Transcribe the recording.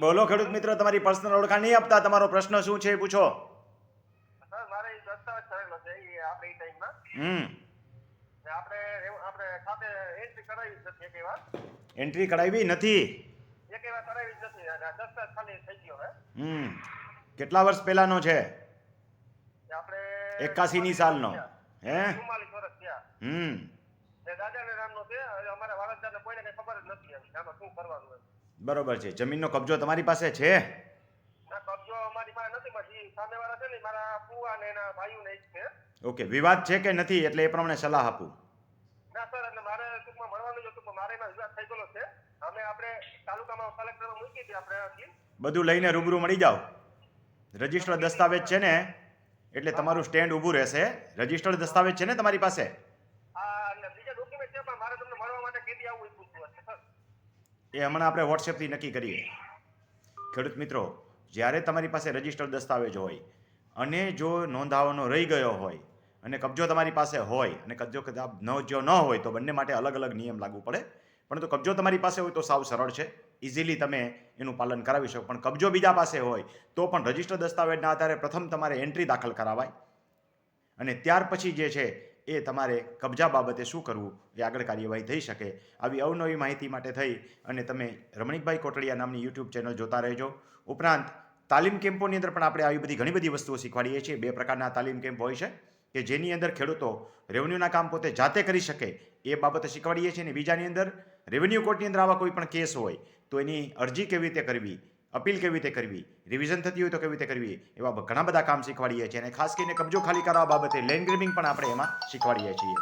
બોલો ખેડૂત મિત્ર તમારી પર્સનલ ઓળખાણ નહીં આપતા તમારો પ્રશ્ન શું છે એ પૂછો. ને એન્ટ્રી કરાવી નથી હમ. કેટલા વર્ષ પહેલાનો છે? કે આપણે એકાસીની સાલનો. હે? હમ. ને દાદાના નામનો છે અમારા વાળા ખબર જ નથી આમાં શું કરવાનું બરોબર છે. જમીનનો કબજો તમારી પાસે છે? ના કબજો અમારી પાસે નથી ઈ સામેવાળા છે ને મારા ફુવા ને એના ભાઈઓને જ છે. ઓકે વિવાદ છે કે નથી એટલે એ પ્રમાણે સલાહ આપું? ના સર એટલે મારે ટૂંકમાં મળવાનું હતું પણ મારે એમાં વિવાદ થઈ ગયેલો છે. અમે આપણે તાલુકામાં કલેક્ટરમાં મૂકી હતી આપણે અરજી બધું લઈને રૂબરૂ મળી જાઓ. રજિસ્ટર્ડ દસ્તાવેજ છે ને? એટલે તમારું સ્ટેન્ડ ઊભું રહેશે. રજિસ્ટર્ડ દસ્તાવેજ છે ને તમારી પાસે? આ અને બીજા ડોક્યુમેન્ટ છે પણ મારે તમને મળવા માટે કેદી આવવું એ પૂછવું છે સર. એ હમણાં આપણે વોટ્સએપથી નક્કી કરીએ. ખેડૂત મિત્રો, જ્યારે તમારી પાસે રજિસ્ટર્ડ દસ્તાવેજ હોય અને જો નોંધાવવાનો રહી ગયો હોય અને કબજો તમારી પાસે હોય અને કબજો કદાચ ન જો ન હોય તો બંને માટે અલગ અલગ નિયમ લાગુ પડે. પરંતુ કબજો તમારી પાસે હોય તો સાવ સરળ છે. ઇઝીલી તમે એનું પાલન કરાવી શકો. પણ કબજો બીજા પાસે હોય તો પણ રજિસ્ટર દસ્તાવેજના આધારે પ્રથમ તમારે એન્ટ્રી દાખલ કરાવાય. અને ત્યાર પછી જે છે એ તમારે કબજા બાબતે શું કરવું? એ આગળ કાર્યવાહી થઈ શકે. આવી અવનવી માહિતી માટે થઈ અને તમે રમણીકભાઈ કોટડિયા નામની યુટ્યુબ ચેનલ જોતા રહેજો. ઉપરાંત, તાલીમ કેમ્પોની અંદર પણ આપણે આવી બધી ઘણી બધી વસ્તુઓ શીખવાડીએ છીએ. બે પ્રકારના તાલીમ કેમ્પ હોય છે કે જેની અંદર ખેડૂતો રેવન્યુના કામ પોતે જાતે કરી શકે એ બાબતે શીખવાડીએ છીએ અને બીજાની અંદર રેવન્યુ કોર્ટની અંદર આવા કોઈ પણ કેસ હોય તો એની અરજી કેવી રીતે કરવી અપીલ કેવી રીતે કરવી? રિવિઝન થતી હોય તો કેવી રીતે કરવી? એવા ઘણા બધા કામ શીખવાડીએ છીએ અને ખાસ કરીને કબજો ખાલી કરવા બાબતે લેન્ડ ગ્રેબિંગ પણ આપણે એમાં શીખવાડીએ છીએ.